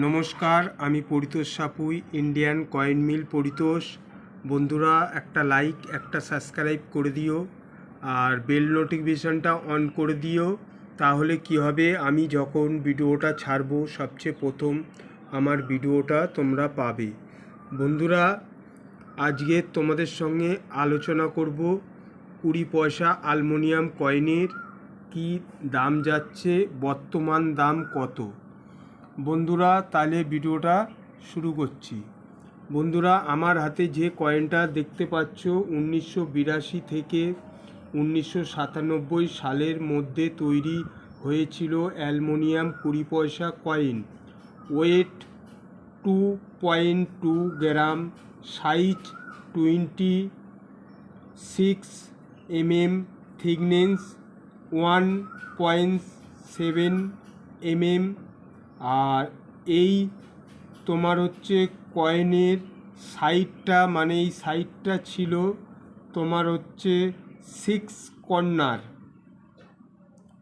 নমস্কার, আমি Paritosh Sapui Indian coin mill Paritosh. বন্ধুরা, একটা লাইক একটা সাবস্ক্রাইব করে দিও, আর বেল নোটিফিকেশনটা অন করে দিও। তাহলে কি হবে? আমি যখন ভিডিওটা ছাড়বো, সবচেয়ে প্রথম আমার ভিডিওটা তোমরা পাবে। বন্ধুরা, আজকে তোমাদের সঙ্গে আলোচনা করব কুড়ি পয়সা অ্যালুমিনিয়াম কয়েনের কি দাম যাচ্ছে, বর্তমান দাম কত? বন্ধুরা, তাহলে ভিডিওটা শুরু করছি। বন্ধুরা, আমার হাতে যে কয়েনটা দেখতে পাচ্ছ, উনিশশো বিরাশি থেকে উনিশশো সাতানব্বই সালের মধ্যে তৈরি হয়েছিল অ্যালুমিনিয়াম কুড়ি পয়সা coin weight two point two gram size twenty six mm thickness one point seven mm আর এই তোমার হচ্ছে কয়েনের সাইডটা মানে এই সাইডটা ছিল তোমার হচ্ছে সিক্স কর্নার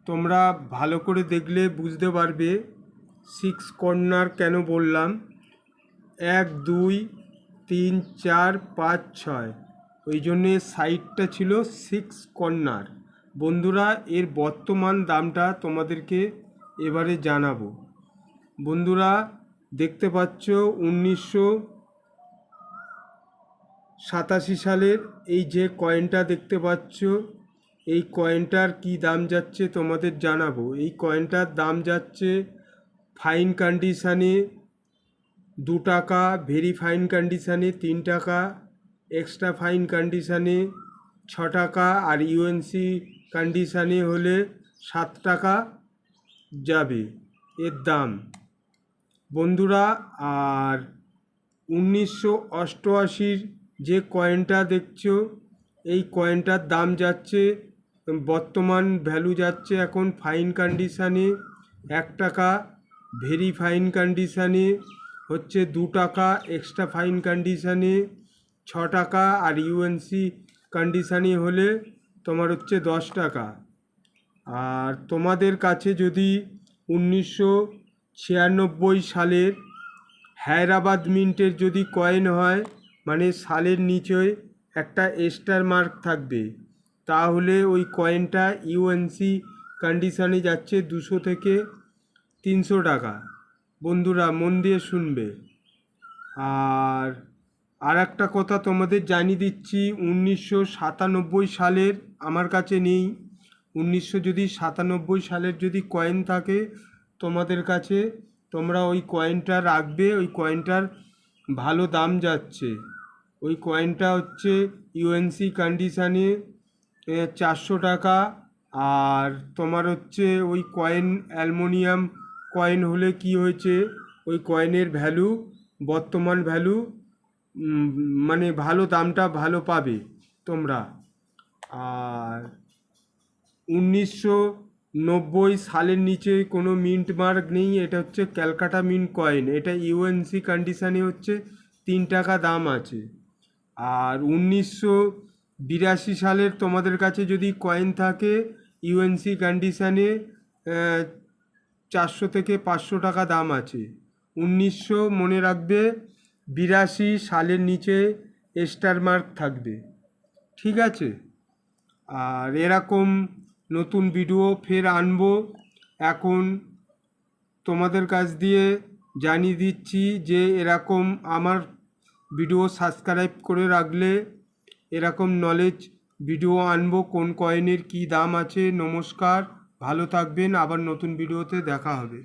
তোমরা ভালো করে দেখলে বুঝতে পারবে সিক্স কর্নার কেন বললাম। এক, দুই, তিন, চার, পাঁচ, ছয়। ওই জন্যে সাইডটা ছিল সিক্স কর্নার বন্ধুরা, এর বর্তমান দামটা তোমাদেরকে এবারে জানাব। বন্ধুরা, দেখতে পাচ্ছ উনিশশো সাতাশি সালের এই যে কয়েনটা দেখতে পাচ্ছ, এই কয়েনটার কি দাম যাচ্ছে তোমাদের জানাব। এই কয়েনটার দাম যাচ্ছে ফাইন কন্ডিশানে দু টাকা ভেরি ফাইন কন্ডিশানে তিন টাকা এক্সট্রা ফাইন কন্ডিশানে ছ টাকা আর ইউএনসি কন্ডিশানে হলে সাত টাকা যাবে এর দাম। বন্ধুরা, আর উনিশশো অষ্টআশির যে কয়েনটা দেখছ, এই কয়েনটার দাম যাচ্ছে, বর্তমান ভ্যালু যাচ্ছে এখন ফাইন কন্ডিশানে এক টাকা ভেরি ফাইন কন্ডিশানে হচ্ছে দু টাকা এক্সট্রা ফাইন কন্ডিশানে ছ টাকা, আর ইউএনসি কন্ডিশানে হলে তোমার হচ্ছে দশ টাকা। আর তোমাদের কাছে যদি উনিশশো ছিয়ানব্বই সালের হায়দ্রাবাদ মিন্টের যদি কয়েন হয় মানে সালের নিচে একটা স্টার মার্ক থাকবে, তাহলে ওই কয়েনটা ইউএনসি কন্ডিশানে যাচ্ছে দুশো থেকে তিনশো টাকা। বন্ধুরা, মন দিয়ে শুনবে। আর আর একটা কথা তোমাদের জানিয়ে দিচ্ছি, উনিশশো সাতানব্বই সালের, আমার কাছে নেই। উনিশশো যদি সাতানব্বই সালের যদি কয়েন থাকে তোমাদের কাছে তোমরা ওই কয়েনটা রাখবে, ওই কয়েনটার ভালো দাম যাচ্ছে। ওই কয়েনটা হচ্ছে ইউএনসি কন্ডিশানে চারশো টাকা। আর তোমার হচ্ছে ওই কয়েন অ্যালমোনিয়াম কয়েন হলে কি হয়েছে? ওই কয়েনের ভ্যালু বর্তমান ভ্যালু মানে ভালো দামটা ভালো পাবে তোমরা। আর উনিশশো নব্বই সালের নিচে কোনো মিন্ট মার্ক নেই, এটা হচ্ছে ক্যালকাটা মিন্ট কয়েন। এটা ইউএনসি কন্ডিশানে হচ্ছে তিন টাকা দাম আছে। আর উনিশশো বিরাশি সালের তোমাদের কাছে যদি কয়েন থাকে, ইউএনসি কন্ডিশানে চারশো থেকে পাঁচশো টাকা দাম আছে। উনিশশো মনে রাখবে, বিরাশি সালের নিচে স্টার মার্ক থাকবে। ঠিক আছে? আর এরকম নতুন ভিডিও ফের আনব। এখন তোমাদের কাছ দিয়ে জানিয়ে দিচ্ছি যে এরকম আমার ভিডিও সাবস্ক্রাইব করে রাখলে এরকম নলেজ ভিডিও আনব, কোন কয়েনের কি দাম আছে, নমস্কার, ভালো থাকবেন, আবার নতুন ভিডিওতে দেখা হবে।